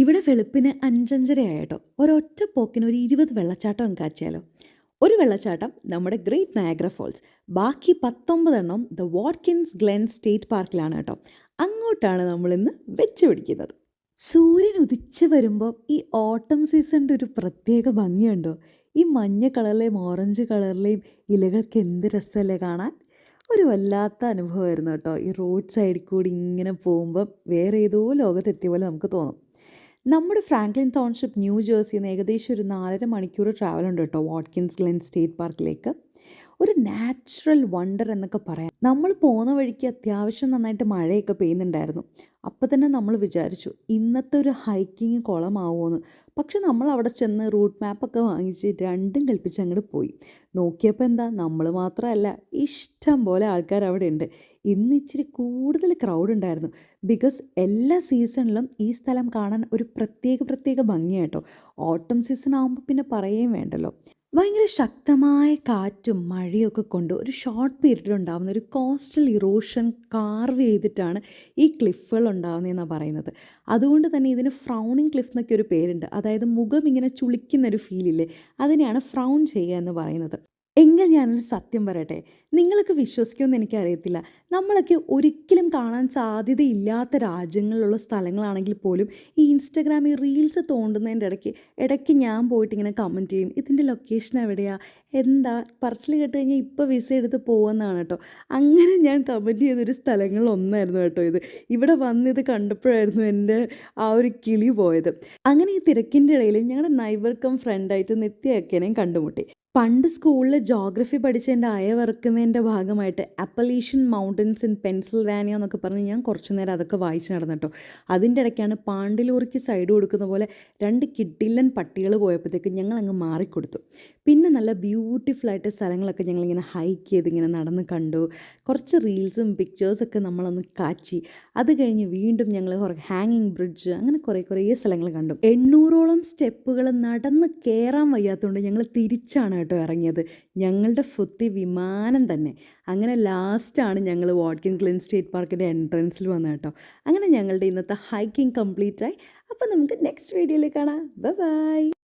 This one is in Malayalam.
ഇവിടെ വെളുപ്പിന് അഞ്ചഞ്ചരയായിട്ടോ ഒരൊറ്റ പോക്കിന് ഒരു ഇരുപത് വെള്ളച്ചാട്ടം കാച്ചിയാലോ. ഒരു വെള്ളച്ചാട്ടം നമ്മുടെ ഗ്രേറ്റ് നയഗ്ര ഫോൾസ് ബാക്കി പത്തൊമ്പതെണ്ണം ദ വാട്കിൻസ് ഗ്ലെൻ സ്റ്റേറ്റ് പാർക്കിലാണ് കേട്ടോ. അങ്ങോട്ടാണ് നമ്മളിന്ന് വെച്ച് പിടിക്കുന്നത്. സൂര്യൻ ഉദിച്ചു വരുമ്പോൾ ഈ ഓട്ടം സീസണിന്റെ ഒരു പ്രത്യേക ഭംഗിയുണ്ടോ? ഈ മഞ്ഞ കളറിലെയും ഓറഞ്ച് കളറിലെയും ഇലകൾക്ക് എന്ത് രസമല്ലേ കാണാൻ? ഒരു വല്ലാത്ത അനുഭവമായിരുന്നു കേട്ടോ. ഈ റോഡ് സൈഡിൽ കൂടി ഇങ്ങനെ പോകുമ്പോൾ വേറെ ഏതോ ലോകത്തെത്തിയ പോലെ നമുക്ക് തോന്നും. നമ്മുടെ ഫ്രാങ്ക്ലിൻ ടൗൺഷിപ്പ് ന്യൂ ജേഴ്സിയിൽ നിന്ന് ഏകദേശം ഒരു നാലര മണിക്കൂർ ട്രാവൽ ഉണ്ട് കേട്ടോ വാട്കിൻസ് ഗ്ലെൻ സ്റ്റേറ്റ് പാർക്കിലേക്ക് ഒരു നാച്ചുറൽ വണ്ടർ എന്നൊക്കെ പറയാം. നമ്മൾ പോകുന്ന വഴിക്ക് അത്യാവശ്യം നന്നായിട്ട് മഴയൊക്കെ പെയ്യുന്നുണ്ടായിരുന്നു. അപ്പോൾ തന്നെ നമ്മൾ വിചാരിച്ചു ഇന്നത്തെ ഒരു ഹൈക്കിങ് കുളമാവുമെന്ന് പക്ഷെ നമ്മൾ അവിടെ ചെന്ന് റൂട്ട് മാപ്പൊക്കെ വാങ്ങിച്ച് രണ്ടും കൽപ്പിച്ച് അങ്ങോട്ട് പോയി. നോക്കിയപ്പോൾ എന്താ നമ്മൾ മാത്രമല്ല ഇഷ്ടം പോലെ ആൾക്കാർ അവിടെ ഉണ്ട് ഇന്ന് ഇച്ചിരി കൂടുതൽ ക്രൗഡ് ഉണ്ടായിരുന്നു. ബിക്കോസ് എല്ലാ സീസണിലും ഈ സ്ഥലം കാണാൻ ഒരു പ്രത്യേക പ്രത്യേക ഭംഗിയാട്ടോ ഓട്ടം സീസൺ ആകുമ്പോൾ പിന്നെ പറയുകയും വേണ്ടല്ലോ. ഭയങ്കര ശക്തമായ കാറ്റും മഴയൊക്കെ കൊണ്ട് ഒരു ഷോർട്ട് പീരീഡിൽ ഉണ്ടാകുന്ന ഒരു കോസ്റ്റൽ ഇറോഷൻ കാർവ് ചെയ്തിട്ടാണ് ഈ ക്ലിഫുകൾ ഉണ്ടാകുന്നതെന്നാണ് പറയുന്നത്. അതുകൊണ്ട് തന്നെ ഇതിന് ഫ്രൗണിങ് ക്ലിഫ് എന്നൊക്കെ ഒരു പേരുണ്ട്. അതായത് മുഖം ഇങ്ങനെ ചുളിക്കുന്നൊരു ഫീലില്ലേ അതിനെയാണ് ഫ്രൗൺ ചെയ്യുക എന്ന് പറയുന്നത്. എങ്കിൽ ഞാനൊരു സത്യം പറയട്ടെ? നിങ്ങൾക്ക് വിശ്വസിക്കുമെന്ന് എനിക്കറിയത്തില്ല. നമ്മളൊക്കെ ഒരിക്കലും കാണാൻ സാധ്യതയില്ലാത്ത രാജ്യങ്ങളിലുള്ള സ്ഥലങ്ങളാണെങ്കിൽ പോലും ഈ ഇൻസ്റ്റഗ്രാമിൽ റീൽസ് തോണ്ടുന്നതിന്റെ ഇടയ്ക്ക് ഇടയ്ക്ക് ഞാൻ പോയിട്ട് ഇങ്ങനെ കമന്റ് ചെയ്യും. ഇതിന്റെ ലൊക്കേഷൻ എവിടെയാണ് എന്താ? പറച്ചിൽ കേട്ട് കഴിഞ്ഞാൽ ഇപ്പോൾ വിസ എടുത്ത് പോകുമെന്നാണ് കേട്ടോ. അങ്ങനെ ഞാൻ കമന്റ് ചെയ്തൊരു സ്ഥലങ്ങളൊന്നായിരുന്നു കേട്ടോ ഇത്. ഇവിടെ വന്നിത് കണ്ടപ്പോഴായിരുന്നു എന്റെ ആ ഒരു കിളി പോയത്. അങ്ങനെ ഈ തിരക്കിന്റെ ഇടയിൽ ഞങ്ങളുടെ നൈബർ കം ഫ്രണ്ടായിട്ട് നിത്യയൊക്കെയും കണ്ടുമുട്ടി. പണ്ട് സ്കൂളിൽ ജോഗ്രഫി പഠിച്ചതിന്റെ അയവിറക്കുന്നതിന്റെ ഭാഗമായിട്ട് അപ്പലീഷ്യൻ മൗണ്ടൻസ് ഇൻ പെൻസിൽവാനിയ എന്നൊക്കെ പറഞ്ഞ് ഞാൻ കുറച്ച് നേരം അതൊക്കെ വായിച്ച് നടന്നിട്ടോ അതിന്റെ ഇടയ്ക്കാണ് പാണ്ടിലൂറിക്ക് സൈഡ് കൊടുക്കുന്ന പോലെ രണ്ട് കിഡില്ലൻ പട്ടികൾ പോയപ്പോഴത്തേക്ക് ഞങ്ങൾ അങ്ങ് മാറിക്കൊടുത്തു. പിന്നെ നല്ല ബ്യൂട്ടിഫുൾ ആയിട്ട് സ്ഥലങ്ങളൊക്കെ ഞങ്ങളിങ്ങനെ ഹൈക്ക് ചെയ്ത് ഇങ്ങനെ നടന്ന് കണ്ടു. കുറച്ച് റീൽസും പിക്ചേഴ്സൊക്കെ നമ്മളൊന്ന് കാച്ചി. അത് കഴിഞ്ഞ് വീണ്ടും ഞങ്ങൾ ഹാങ്ങിങ് ബ്രിഡ്ജ് അങ്ങനെ കുറേ കുറേ സ്ഥലങ്ങൾ കണ്ടു. എണ്ണൂറോളം സ്റ്റെപ്പുകൾ നടന്ന് കയറാൻ വയ്യാത്തതുകൊണ്ട് ഞങ്ങൾ തിരിച്ചാണ് കേട്ടോ ഇറങ്ങിയത്. ഞങ്ങളുടെ ഫുത്തി വിമാനം തന്നെ. അങ്ങനെ ലാസ്റ്റാണ് ഞങ്ങൾ വാട്കിൻ ക്ലിൻ സ്റ്റേറ്റ് പാർക്കിന്റെ എൻട്രൻസിൽ വന്നത് കേട്ടോ. അങ്ങനെ ഞങ്ങളുടെ ഇന്നത്തെ ഹൈക്കിംഗ് കംപ്ലീറ്റ് ആയി. അപ്പോൾ നമുക്ക് നെക്സ്റ്റ് വീഡിയോയിൽ കാണാം. ബൈ